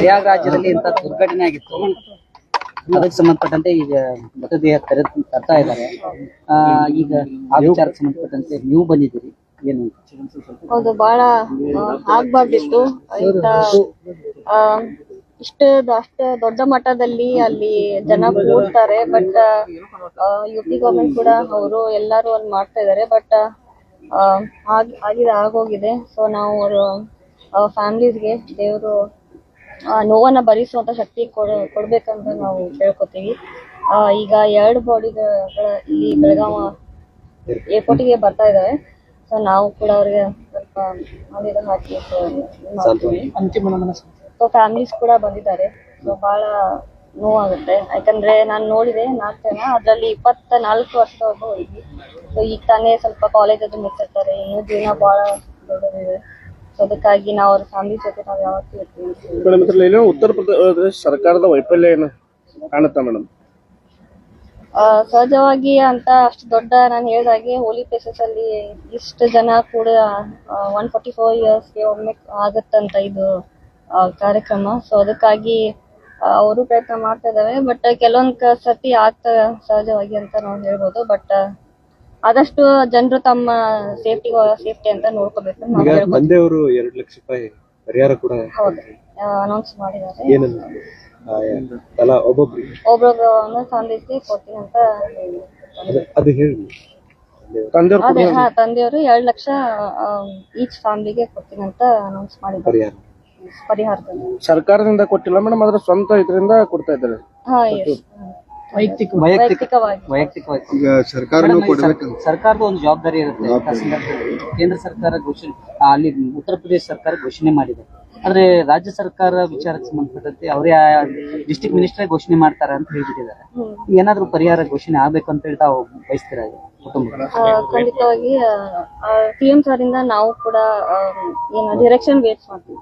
ಪ್ರಯಾಗ್ ರಾಜ್ಯದಲ್ಲಿ ಇಂಥ ದುರ್ಘಟನೆ ಆಗಿತ್ತು. ಅದಕ್ಕೆ ಸಂಬಂಧಪಟ್ಟಂತೆ ಈಗ ಮೃತದೇಹ ಕರೆ ತರ್ತಾ ಇದ್ದಾರೆ. ಈಗ ಆ ಸಂಬಂಧಪಟ್ಟಂತೆ ನೀವು ಬಂದಿದ್ದೀರಿ. ಏನು? ಹೌದು ಬಹಳ ಆಗ್ಬಾರ್ದಿತ್ತು. ಇಂತ ಇಷ್ಟ ಅಷ್ಟ ದೊಡ್ಡ ಮಟ್ಟದಲ್ಲಿ ಅಲ್ಲಿ ಜನ ಕೂಡ್ತಾರೆ, ಬಟ್ ಯು ಪಿ ಗವರ್ಮೆಂಟ್ ಕೂಡ ಅವರು ಎಲ್ಲರೂ ಅಲ್ಲಿ ಮಾಡ್ತಾ ಇದ್ದಾರೆ, ಬಟ್ ಆಗಿದೆ, ಆಗೋಗಿದೆ. ಸೊ ನಾವು ಅವರು ಫ್ಯಾಮಿಲೀಸ್ಗೆ ದೇವರು ನೋವನ್ನ ಭರಿಸುವಂತ ಶಕ್ತಿ ಕೊಡ ಕೊಡ್ಬೇಕಂತ ನಾವು ಕೇಳ್ಕೊತೀವಿ. ಆ, ಈಗ ಎರಡು ಬಾಡಿಗಳ ಇಲ್ಲಿ ಬೆಳಗಾವ ಏರ್ಪೋರ್ಟಿಗೆ ಬರ್ತಾ ಇದಾವೆ ಸೊ ನಾವು ಕೂಡ ಅವ್ರಿಗೆ ಸ್ವಲ್ಪ ಅಲ್ಲಿಗೆ ಹಾಕಿ ಸೊ ಫ್ಯಾಮಿಲೀಸ್ ಕೂಡ ಬಂದಿದ್ದಾರೆ. ಸೊ ಬಹಳ ನೋವಾಗುತ್ತೆ. ಯಾಕಂದ್ರೆ ನಾನು ನೋಡಿದೆ ನಾಲ್ಕು ಜನ ಅದರಲ್ಲಿ ಇಪ್ಪತ್ತ ನಾಲ್ಕು ವರ್ಷದವರೆಗೂ ಹೋಗಿ ಸೊ ಈಗ ತಾನೇ ಸ್ವಲ್ಪ ಕಾಲೇಜ್ ಅದು ಮುಚ್ಚಿರ್ತಾರೆ ಇನ್ನೂ ಜೀವನ ಬಹಳ ದೊಡ್ಡದಿದೆ. ಸೊ ಅದಕ್ಕಾಗಿ ನಾವು ಅವ್ರ ಫ್ಯಾಮಿಲಿ ಜೊತೆ ನಾವು ಯಾವತ್ತೂ ಇರ್ತೀವಿ ಮೇಡಮ್ ಇದ್ರಲ್ಲಿ ಏನೋ ಉತ್ತರ ಪ್ರದೇಶ ಸರ್ಕಾರದ ವೈಫಲ್ಯ ಏನು ಕಾಣುತ್ತಾ ಮೇಡಮ್ ಆ, ಸಹಜವಾಗಿ ಅಂತ ಅಷ್ಟು ದೊಡ್ಡ ನಾನು ಹೇಳಿದಾಗೆ ಹೋಲಿ ಪ್ಲೇಸಸ್ ಅಲ್ಲಿ ಇಷ್ಟು ಜನ ಕೂಡ ಒನ್ ಫಾರ್ಟಿ ಫೋರ್ ಇಯರ್ಸ್ಗೆ ಒಮ್ಮೆ ಆಗತ್ತಂತ ಇದು ಆ, ಕಾರ್ಯಕ್ರಮ. ಸೊ ಅದಕ್ಕಾಗಿ ಅವರು ಪ್ರಯತ್ನ ಮಾಡ್ತಾ ಇದ್ದಾರೆ ಬಟ್ ಕೆಲವೊಂದ್ ಕ- ಸತಿ ಆಗ್ತಾ ಸಹಜವಾಗಿ ಅಂತ ನಾವು ಹೇಳ್ಬೋದು. ಬಟ್ ಆದಷ್ಟು ಜನರು ತಮ್ಮ ಸೇಫ್ಟಿ ಸೇಫ್ಟಿ ಅಂತ ನೋಡ್ಕೋಬೇಕು. ನಾವು ಈಗ ಎರಡು ಲಕ್ಷ ರೂಪಾಯಿ ಪರಿಹಾರ ಕೂಡ ಹೌದು. ಅನೌನ್ಸ್ ಮಾಡಿದ್ದಾರೆ. ಏನನ್ನ ಆ, ತಲಾ ಒಬ್ಬೊಬ್ರಿಗೆ ಒಬ್ರೊಬ್ಬ ಒಂದೊಂದು ಫ್ಯಾಮಿಲಿಗೆ ಕೊಡ್ತೀನಿ ಅಂತ. ಅದು- ಅದು ಹೇಳಿ. ತಂದೆಯವ್ರು ಅದೇ ಹಾ ತಂದೆಯವರು ಎರಡ್ ಲಕ್ಷ ಈಚ್ ಫ್ಯಾಮಿಲಿಗೆ ಕೊಡ್ತೀನಿ ಅಂತ ಅನೌನ್ಸ್ ಮಾಡಿದ್ದಾರೆ. ಪರಿಹಾರ. ಪರಿಹಾರದಲ್ಲಿ. ಸರ್ಕಾರದಿಂದ ಕೊಟ್ಟಿಲ್ಲ ಮೇಡಮ್ ಅದ್ರ ಸ್ವಂತ ಇದರಿಂದ ಕೊಡ್ತಾ ಇದ್ದಾರೆ. ಹಾ ಎಸ್ ವೈಯಕ್ತಿಕ ವೈಯಕ್ತಿಕವಾಗಿ. ವೈಯಕ್ತಿಕವಾಗಿ. ಈಗ ಸರ್ಕಾರನೂ ಕೊಡ್ಬೇಕಂತ. ಸರ್ಕಾರದ ಒಂದು ಜವಾಬ್ದಾರಿ ಇರುತ್ತೆ. ಇಂಥ ಸಂದರ್ಭದಲ್ಲಿ ಕೇಂದ್ರ ಸರ್ಕಾರ ಘೋಷಣೆ ಆ, ಅಲ್ಲಿ ಉತ್ತರ ಪ್ರದೇಶ ಸರ್ಕಾರ ಘೋಷಣೆ ಮಾಡಿದೆ. ಆದ್ರೆ ರಾಜ್ಯ ಸರ್ಕಾರ ವಿಚಾರಕ್ಕೆ ಸಂಬಂಧಪಟ್ಟಂತೆ ಅವರೇ ಡಿಸ್ಟ್ರಿಕ್ಟ್ ಮಿನಿಸ್ಟರ್ ಘೋಷಣೆ ಮಾಡ್ತಾರೆ ಅಂತ ಹೇಳ್ಬಿಟ್ಟಿದ್ದಾರೆ. ಏನಾದ್ರೂ ಪರಿಹಾರ ಘೋಷಣೆ ಆಗ್ಬೇಕು ಅಂತ ಹೇಳ್ತಾ ತಾವು ಬಯಸ್ತೀರಾ ಕುಟುಂಬ? ಆ, ಖಂಡಿತವಾಗಿ ಸಿ ಎಂ ಸರ್ ಇಂದ ನಾವು ಕೂಡ ಆ, ಏನು ಡೈರೆಕ್ಷನ್ ವೇಟ್ ಮಾಡ್ತೀವಿ.